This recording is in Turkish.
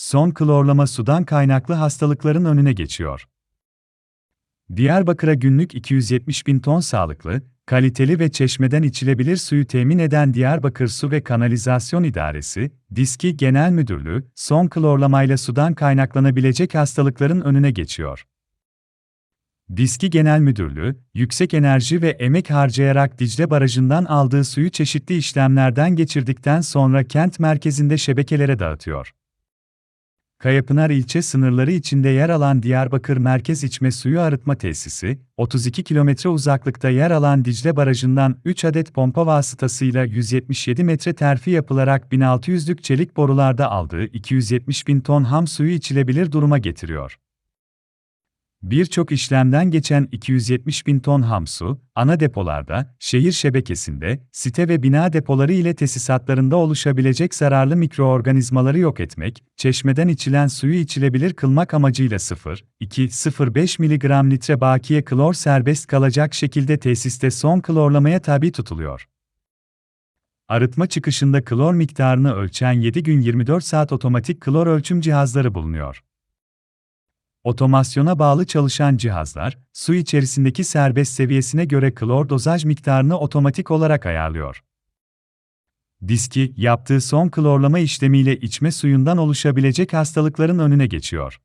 son klorlama sudan kaynaklı hastalıkların önüne geçiyor. Diyarbakır'a günlük 270 bin ton sağlıklı, kaliteli ve çeşmeden içilebilir suyu temin eden Diyarbakır Su ve Kanalizasyon İdaresi, DİSKİ Genel Müdürlüğü, son klorlamayla sudan kaynaklanabilecek hastalıkların önüne geçiyor. DİSKİ Genel Müdürlüğü, yüksek enerji ve emek harcayarak Dicle Barajı'ndan aldığı suyu çeşitli işlemlerden geçirdikten sonra kent merkezinde şebekelere dağıtıyor. Kayapınar ilçe sınırları içinde yer alan Diyarbakır Merkez İçme Suyu Arıtma Tesisi, 32 kilometre uzaklıkta yer alan Dicle Barajı'ndan 3 adet pompa vasıtasıyla 177 metre terfi yapılarak 1600'lük çelik borularda aldığı 270 bin ton ham suyu içilebilir duruma getiriyor. Birçok işlemden geçen 270 bin ton ham su, ana depolarda, şehir şebekesinde, site ve bina depoları ile tesisatlarında oluşabilecek zararlı mikroorganizmaları yok etmek, çeşmeden içilen suyu içilebilir kılmak amacıyla 0,2-0,5 mg litre bakiye klor serbest kalacak şekilde tesiste son klorlamaya tabi tutuluyor. Arıtma çıkışında klor miktarını ölçen 7 gün 24 saat otomatik klor ölçüm cihazları bulunuyor. Otomasyona bağlı çalışan cihazlar, su içerisindeki serbest seviyesine göre klor dozaj miktarını otomatik olarak ayarlıyor. Diski, yaptığı son klorlama işlemiyle içme suyundan oluşabilecek hastalıkların önüne geçiyor.